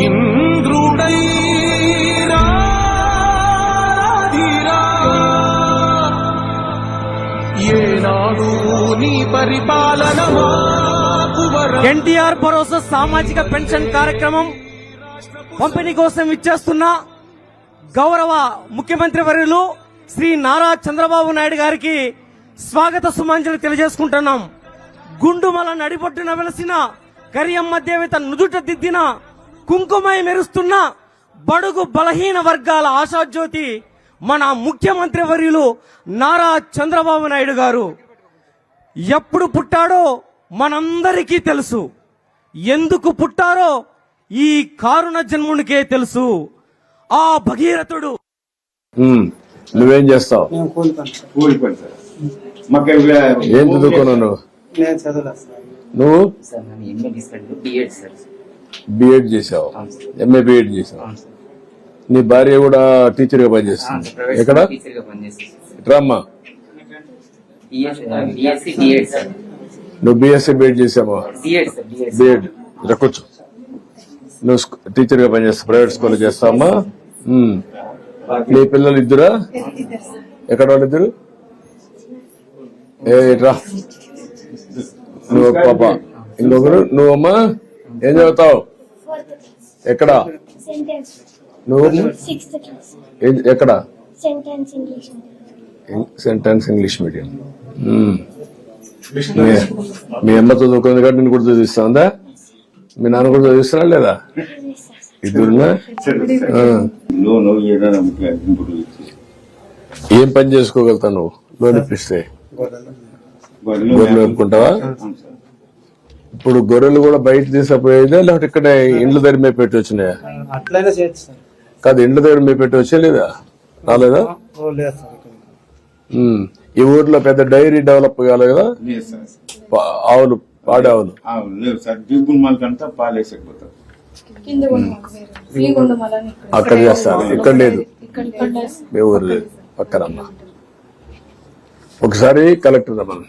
ఇంద్రుడై ఏనాడు నీ పరిపాలన ఎన్టీఆర్ భరోసా సామాజిక పెన్షన్ కార్యక్రమం పంపిణీ కోసం ఇచ్చేస్తున్న గౌరవ ముఖ్యమంత్రి వర్యులు శ్రీ నారా చంద్రబాబు నాయుడు గారికి స్వాగత సుమాంజలి తెలియజేసుకుంటున్నాం. గుండుమల నడిబొట్టున వెలసిన కరియమ్మ దేవత నుదుట దిద్దిన కుంకుమై మెరుస్తున్న బడుగు బలహీన వర్గాల ఆశాజ్యోతి మన ముఖ్యమంత్రి వర్యులు నారా చంద్రబాబు నాయుడు గారు. ఎప్పుడు పుట్టాడో మనందరికీ తెలుసు. ఎందుకు పుట్టారో ఈ కారుణ జన్మునికే తెలుసు. ఆ భగీరథుడు. నువ్వేం చేస్తావు? ఏం చదువుకున్నావు నువ్వు? బిఎడ్ చేసావు. ఎంఏ బిఎడ్ చేసావు. నీ భార్య కూడా టీచర్గా పనిచేస్తుంది. ఎక్కడ రామ్మా నువ్వు బిఎస్సీ బిఎడ్ చేసావా? బిఎడ్ కూర్చో. నువ్వు టీచర్గా పనిచేస్తావు. Private school చేస్తావమ్మా. నీ పిల్లలు ఇద్దరా? ఎక్కడ వాళ్ళు ఇద్దరు? ఏ రా నువ్వు పాప. ఇంకొకరు? నువ్వమ్మా? ఏం చదువుతావు? ఎక్కడ? సెంటెన్స్ నువ్వు? ఎక్కడ? Sentence English sentence English medium. మీ- అమ్మ చదువుకుంది కాబట్టి నేను కూడా చదివిస్తుందా మీ నాన్న కూడా చదివిస్తున్నా లేదా? ఇద్దరున్నా ఇచ్చి ఏం పని చేసుకోగలుగుతావు నువ్వు? లోన్ ఇప్పిస్తే. గొర్రెలు గొర్రెలు ఇప్పుడు గొర్రెలు కూడా బయట తీసుకుపోయేదా లేకపోతే ఇక్కడే ఇండ్ల దగ్గర మేము పెట్టి వచ్చినాయా? చేయొచ్చు కాదు ఇండ్ల దగ్గర మేము పెట్టి వచ్చా లేదా? రాలేదా. ఈ ఊర్లో పెద్ద డైరీ డెవలప్ కావాలి కదా? ఆవులు పాడి ఆవులు. అక్కడ చేస్తారు ఇక్కడ లేదు. మీ ఊరు లేదు. పక్కనమ్మా ఒకసారి కలెక్టర్ రమ్మని.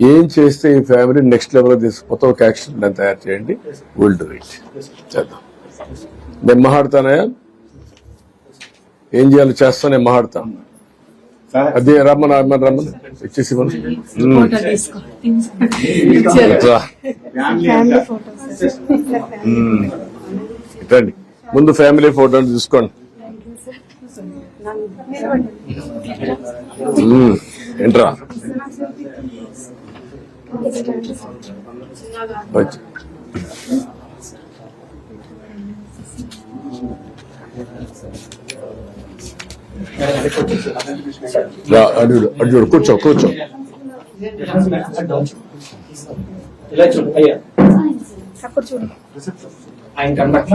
ఏం చేస్తే ఈ ఫ్యామిలీ నెక్స్ట్ లెవెల్ తీసుకుపోతే ఒక యాక్షన్ ప్లాన్ తయారు చేయండి. విల్ డూ ఇట్ చేద్దాం. నేను మాట్లాడతానయా ఏం చేయాలో చేస్తా నేను మాట్లాడతా సార్ అదే రమ్మని రమ్మని రమ్మని. ఇచ్చేసి అంతా ఉమ్. ఇట్రండి. ముందు ఫ్యామిలీ ఫోటో తీసుకోండి. ఏంట్రా? రా, అటు చూడు, అటు చూడు కూర్చో కూర్చో. అక్కడ చూడు. ఆయన కనబట్ల